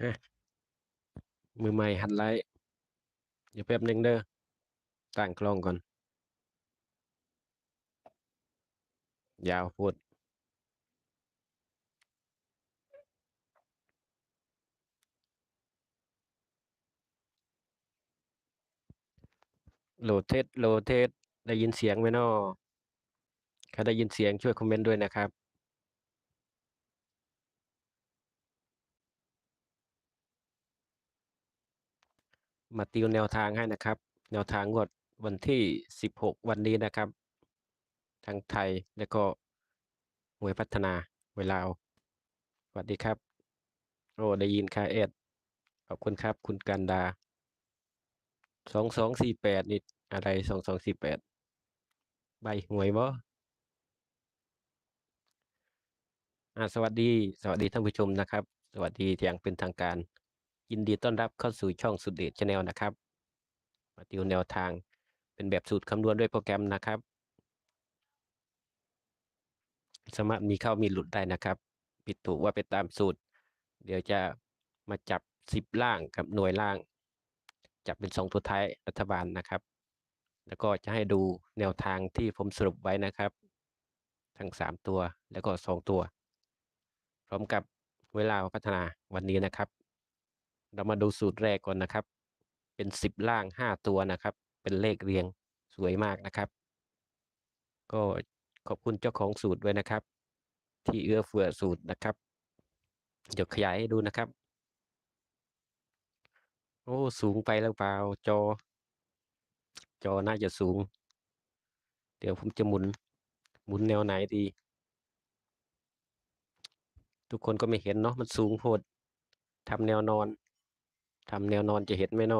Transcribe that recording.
ฮะมือใหม่หัดไลฟ์เดี๋ยวแป๊บหนึ่งเด้อตั้งกล้องก่อน ยาวโพูด โหลดเทสโหลดเทสได้ยินเสียงไหมน้อถ้าได้ยินเสียงช่วยคอมเมนต์ด้วยนะครับ มาติวแนวทางให้นะครับ แนวทางงวดวันที่ 16 วันนี้นะครับ ทั้งไทยแล้วก็หวยพัฒนาเวลาวสวัสดีครับ โอ้ได้ยินค่ะเอ็ดขอบคุณครับ คุณกันดา สองสองสี่แปดนี่อะไรสองสองสี่แปดใบหวยบ่อ่าสวัสดี สวัสดีท่านผู้ชมนะครับ สวัสดีอย่างเป็นทางการ ยินดีต้อนรับเข้าสู่ช่องสุดเดชชาแนลนะครับมาติวแนวทางเป็นแบบสูตรคำนวณด้วยโปรแกรมนะครับ สามารถมีเข้ามีหลุดได้นะครับ ผิดถูกว่าไปตามสูตร เดี๋ยวจะมาจับสิบล่างกับหน่วยล่าง จับเป็นสองตัวท้ายรัฐบาลนะครับ แล้วก็จะให้ดูแนวทางที่ผมสรุปไว้นะครับ ทั้งสามตัวแล้วก็สองตัว พร้อมกับเวลาพัฒนาวันนี้นะครับ เรามาดูสูตรแรกก่อนนะครับ เป็นสิบล่างห้าตัวนะครับ เป็นเลขเรียงสวยมากนะครับ ก็ขอบคุณเจ้าของสูตรด้วยนะครับ ที่เอื้อเฟื้อสูตรนะครับเดี๋ยวขยายให้ดูนะครับ โอ้ สูงไปแล้วเปล่า จอ จอน่าจะสูง เดี๋ยวผมจะหมุน หมุนแนวไหนดี ทุกคนก็ไม่เห็นเนาะมันสูงโพดทำแนวนอนทำแนวนอนจะเห็นไหมเนาะ